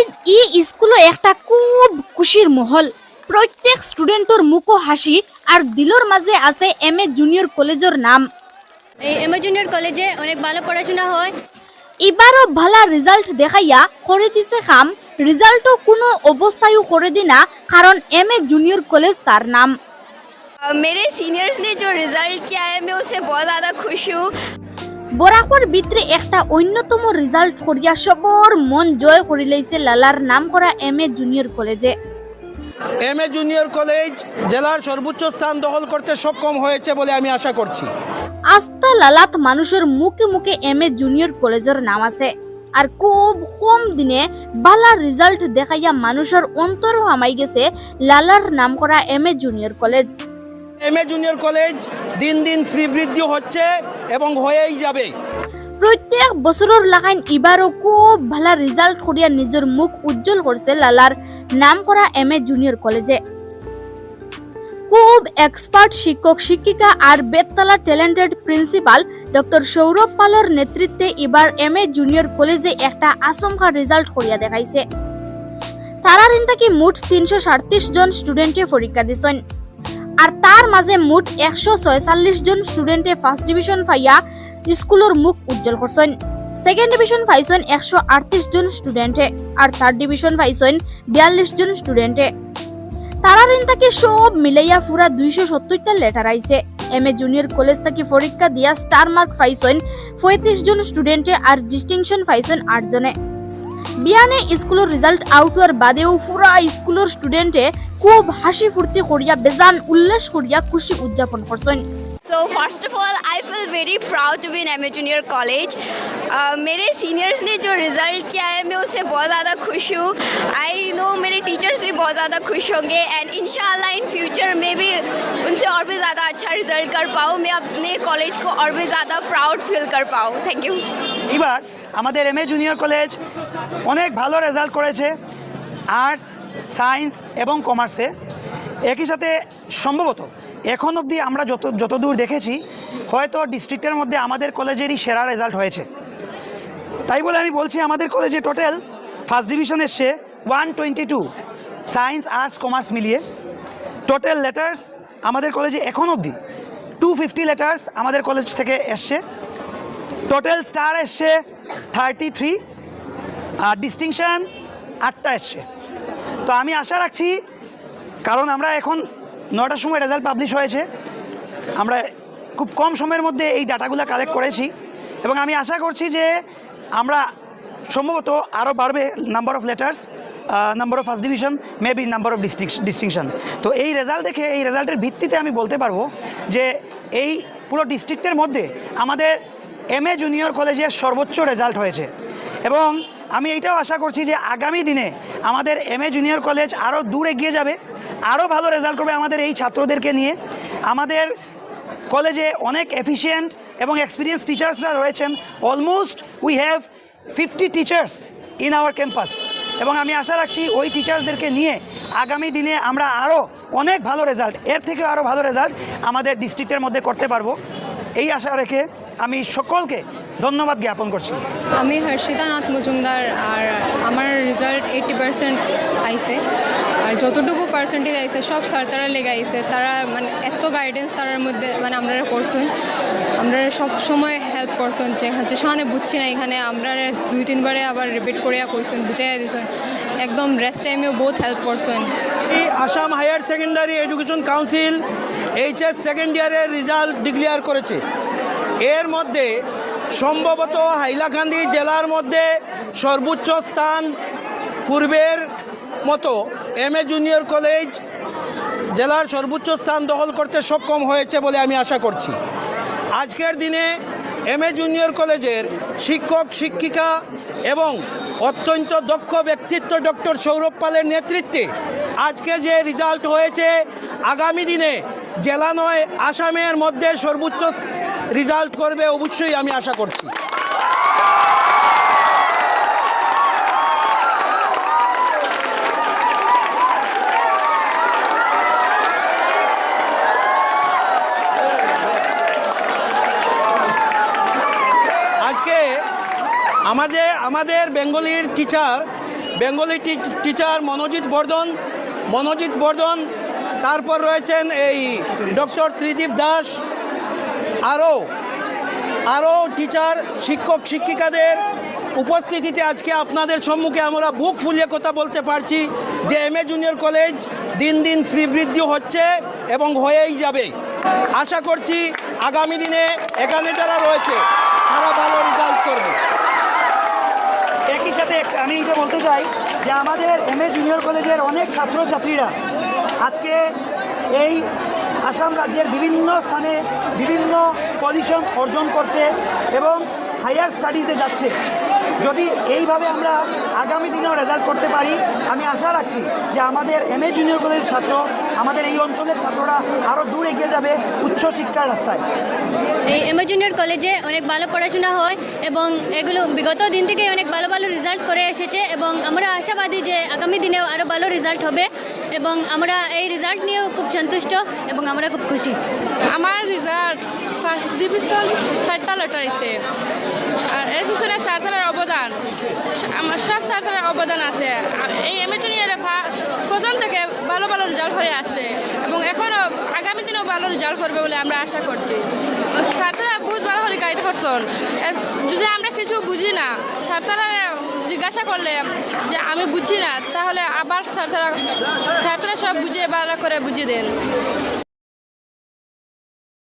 আইজ ই স্কুলে একটা খুব খুশির মহল প্রত্যেক স্টুডেন্টর মুখো হাসি আর দিলর মাঝে আছে এম এ জুনিয়র কলেজের নাম এই এমএ জুনিয়র কলেজে অনেক ভালো পড়াশোনা হয় এবারও ভালা রেজাল্ট দেখাইয়া করে দিছে খাম রেজাল্টও কোনো অবস্থায়ও করে দি না কারণ এম এ জুনিয়র কলেজ তার নাম Uh, मेरे सीनियर्स ने जो रिज़ल्ट किया है मैं उससे बहुत ज़्यादा खुश हूँ বরাকর ভিতরে একটা অন্যতম রেজাল্ট করিয়া সবর মন জয় করে লইছে লালার নাম করা এম এ জুনিয়র কলেজে। এম এ জুনিয়র কলেজ জেলার সর্বোচ্চ স্থান দখল করতে সক্ষম হয়েছে বলে আমি আশা করছি। আস্থা লালাত মানুষের মুখে মুখে এম এ জুনিয়র কলেজের নাম আছে। আর খুব কম দিনে বালা রেজাল্ট দেখাইয়া মানুষের অন্তর হামাই গেছে লালার নাম করা M A junior college. M A junior college দিন দিন শ্রীবৃদ্ধি হচ্ছে এবং হয়েই যাবে। প্রত্যেক বছরের লাগাইন এবারও খুব ভালা রেজাল্ট করিয়া নিজের মুখ উজ্জ্বল করছে লালার নাম করা এম এ জুনিয়র কলেজে। খুব এক্সপার্ট শিক্ষক, শিক্ষিকা আর বেতলা ট্যালেন্টেড প্রিন্সিপাল ডক্টর সৌরভ পালের নেতৃত্বে এবার এম এ জুনিয়র কলেজে একটা আচমকা রেজাল্ট করিয়া দেখাইছে। তারা থেকে মোট তিনশো জন স্টুডেন্টে পরীক্ষা দিছেন। আর তার মাঝে মোট একশো ছয়চল্লিশ জন স্টুডেন্টে ফার্স্ট ডিভিশন পাইয়া স্কুলের মুখ উজ্জ্বল করছেন সেকেন্ড ডিভিশন পাইছেন একশো আটত্রিশ জন স্টুডেন্টে আর থার্ড ডিভিশন পাইছেন বিয়াল্লিশ জন স্টুডেন্টে তারা ঋণ থেকে সব মিলাইয়া পুরা দুইশো সত্তরটা লেটার আইছে এম এ জুনিয়র কলেজ থেকে পরীক্ষা দিয়া স্টার মার্ক পাইছেন পঁয়ত্রিশ জন স্টুডেন্টে আর ডিস্টিংশন পাইছেন আট জনে। বিয়ানে স্কুলের রেজাল্ট আউট হওয়ার বাদেও পুরা স্কুলের স্টুডেন্টে খুব হাসি ফুর্তি করিয়া বেজান উল্লাস করিয়া খুশি উদযাপন করছেন so first of all I feel very proud to be in M junior college Uh, मेरे सीनियर्स ने जो रिज़ल्ट किया है मैं उससे बहुत ज़्यादा खुश हूँ आई नो मेरे टीचर्स भी बहुत ज़्यादा खुश होंगे एंड इन इन फ्यूचर में भी उनसे और भी ज़्यादा अच्छा रिजल्ट कर पाऊँ मैं अपने कॉलेज को और भी ज़्यादा प्राउड फील कर पाऊँ थैंक यू এবার আমাদের এম এ জুনিয়র কলেজ অনেক ভালো রেজাল্ট করেছে আর্টস সায়েন্স এবং কমার্সে একই সাথে সম্ভবত এখন অবধি আমরা যত, যতদূর দেখেছি, হয়তো ডিস্ট্রিক্টের মধ্যে আমাদের কলেজেরই সেরা রেজাল্ট হয়েছে। তাই বলে আমি বলছি আমাদের কলেজে টোটাল ফার্স্ট ডিভিশন এসছে one twenty two science arts commerce মিলিয়ে। টোটাল লেটার্স আমাদের কলেজে এখন অবধি টু ফিফটি লেটার্স আমাদের কলেজ থেকে এসছে। টোটাল স্টার এসছে থার্টি থ্রি ডিস্টিংশন আটটা এসছে। তো আমি আশা রাখছি, কারণ আমরা এখন নটার সময় রেজাল্ট পাবলিশ হয়েছে। আমরা খুব কম সময়ের মধ্যে এই ডাটাগুলো কালেক্ট করেছি। এবং আমি আশা করছি যে আমরা সম্ভবত আরও বাড়বে number of letters number of first division maybe number of distinction তো এই রেজাল্ট দেখে, এই রেজাল্টের ভিত্তিতে আমি বলতে পারব যে এই পুরো ডিস্ট্রিক্টের মধ্যে আমাদের এম এ জুনিয়র কলেজের সর্বোচ্চ রেজাল্ট হয়েছে। এবং আমি এইটাও আশা করছি যে আগামী দিনে আমাদের এম এ জুনিয়র কলেজ আরও দূর এগিয়ে যাবে আরও ভালো রেজাল্ট করবে আমাদের এই ছাত্রদেরকে নিয়ে। আমাদের কলেজে অনেক এফিসিয়েন্ট এবং এক্সপিরিয়েন্স টিচার্সরা রয়েছেন। Almost we have fifty teachers in our campus এবং আমি আশা রাখছি ওই টিচার্সদেরকে নিয়ে আগামী দিনে আমরা আরও অনেক ভালো রেজাল্ট এর থেকেও আরও ভালো রেজাল্ট আমাদের ডিস্ট্রিক্টের মধ্যে করতে পারব। এই আশা রেখে আমি সকলকে ধন্যবাদ জ্ঞাপন করছি। আমি হর্ষিতা নাথ মজুমদার আর আমার রেজাল্ট এইটি পার্সেন্ট আইসে আর যতটুকু পার্সেন্টেজ আইসে সব স্যার তারা লেগে আইসে তারা মানে এত গাইডেন্স তারার মধ্যে মানে আমরা করছেন আমরা সব সময় হেল্প করছেন যে হচ্ছে সামনে বুঝছি না এখানে আমরা দুই তিনবারে আবার রিপিট করিয়া কইছেন বুঝাইয়া দিছেন একদম রেস্ট টাইমেও বহুত হেল্প করছেন এই Assam higher secondary education council HS second ইয়ারের রেজাল্ট ডিক্লেয়ার করেছে। এর মধ্যে সম্ভবত হাইলাকান্দি জেলার মধ্যে সর্বোচ্চ স্থান পূর্বের মতো এম এ জুনিয়র কলেজ জেলার সর্বোচ্চ স্থান দখল করতে সক্ষম হয়েছে বলে আমি আশা করছি। আজকের দিনে এম এ জুনিয়র কলেজের শিক্ষক, শিক্ষিকা এবং অত্যন্ত দক্ষ ব্যক্তিত্ব ডক্টর সৌরভ পালের নেতৃত্বে আজকে যে রেজাল্ট হয়েছে, আগামী দিনে জেলা নয়, আসামের মধ্যে সর্বোচ্চ রেজাল্ট করবে অবশ্যই আমি আশা করছি। আজকে আমাদের আমাদের বেঙ্গলির teacher Bengali teacher Manojit Bardhan Manojit Bardhan, তারপর রয়েছেন এই ডক্টর ত্রিদীপ দাস আরও আরও টিচার, শিক্ষক, শিক্ষিকাদের উপস্থিতিতে আজকে আপনাদের সম্মুখে আমরা বুক ফুলিয়ে কথা বলতে পারছি যে এম এ জুনিয়র কলেজ দিন দিন শ্রীবৃদ্ধি হচ্ছে এবং হয়েই যাবে। আশা করছি আগামী দিনে এখানে যারা রয়েছে, তারা ভালো রেজাল্ট করবে। একই সাথে আমি এটা বলতে চাই যে আমাদের এম এ জুনিয়র কলেজের অনেক ছাত্রছাত্রীরা আজকে এই আসাম রাজ্যের বিভিন্ন স্থানে বিভিন্ন পজিশন অর্জন করছে এবং হায়ার স্টাডিজে যাচ্ছে। যদি এইভাবে আমরা আগামী দিনেও রেজাল্ট করতে পারি আমি আশা রাখছি যে আমাদের এম এ জুনিয়র কলেজের ছাত্র আমাদের এই অঞ্চলের ছাত্ররা আরও দূর এগিয়ে যাবে উচ্চশিক্ষার রাস্তায়। এই এম এ জুনিয়র কলেজে অনেক ভালো পড়াশোনা হয় এবং এগুলো বিগত দিন থেকে অনেক ভালো ভালো রেজাল্ট করে এসেছে এবং আমরা আশাবাদী যে আগামী দিনেও আরও ভালো রেজাল্ট হবে এবং আমরা এই রেজাল্ট নিয়েও খুব সন্তুষ্ট এবং আমরা খুব খুশি। আমার রেজাল্ট ফার্স্ট ডিভিশন চারটা আর এর পিছনে সাঁতারের অবদান আমার সব সাঁতারের অবদান আছে। এই এমএচুনিয়ারে প্রথম থেকে ভালো ভালো রেজাল্ট করে আসছে এবং এখনও আগামী দিনেও ভালো রেজাল্ট করবে বলে আমরা আশা করছি। ছাত্ররা বহুত ভালো করে গাইড করছেন যদি আমরা কিছু বুঝি না ছাত্ররা জিজ্ঞাসা করলে যে আমি বুঝি না, তাহলে আবার ছাত্ররা ছাত্ররা সব বুঝিয়ে ভালো করে বুঝিয়ে দেন।